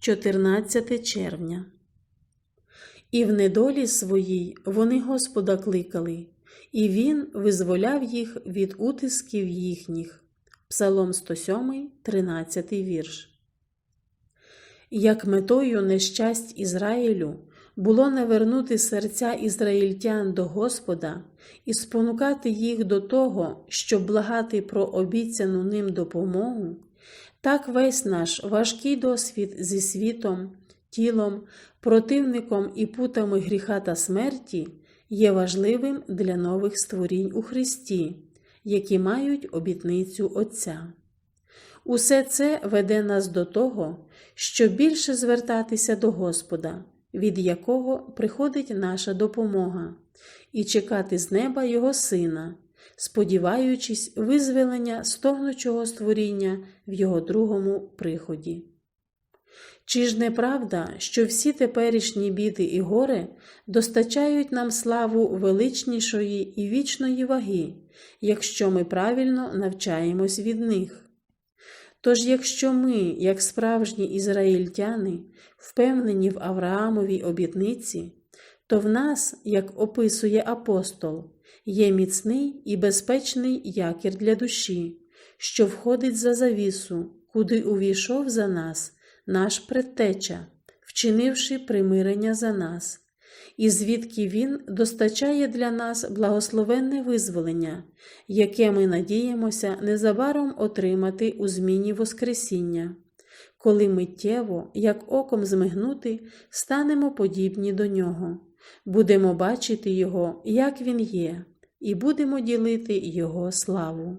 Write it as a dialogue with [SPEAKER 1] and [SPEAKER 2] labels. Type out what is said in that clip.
[SPEAKER 1] 14 червня. І в недолі своїй вони Господа кликали, і Він визволяв їх від утисків їхніх. Псалом 107, 13 вірш. Як метою нещасть Ізраїлю було навернути серця ізраїльтян до Господа і спонукати їх до того, щоб благати про обіцяну ним допомогу, так весь наш важкий досвід зі світом, тілом, противником і путами гріха та смерті є важливим для нових створінь у Христі, які мають обітницю Отця. Усе це веде нас до того, щоб більше звертатися до Господа, від якого приходить наша допомога, і чекати з неба Його Сина, сподіваючись визволення стогнучого створіння в Його другому приході. Чи ж не правда, що всі теперішні біди і горе достачають нам славу величнішої і вічної ваги, якщо ми правильно навчаємось від них? Тож, якщо ми, як справжні ізраїльтяни, впевнені в Авраамовій обітниці, то в нас, як описує апостол, є міцний і безпечний якір для душі, що входить за завісу, куди увійшов за нас наш предтеча, вчинивши примирення за нас, і звідки Він достачає для нас благословенне визволення, яке ми надіємося незабаром отримати у зміні Воскресіння, коли миттєво, як оком змигнути, станемо подібні до нього, будемо бачити Його, як Він є, і будемо ділити Його славу.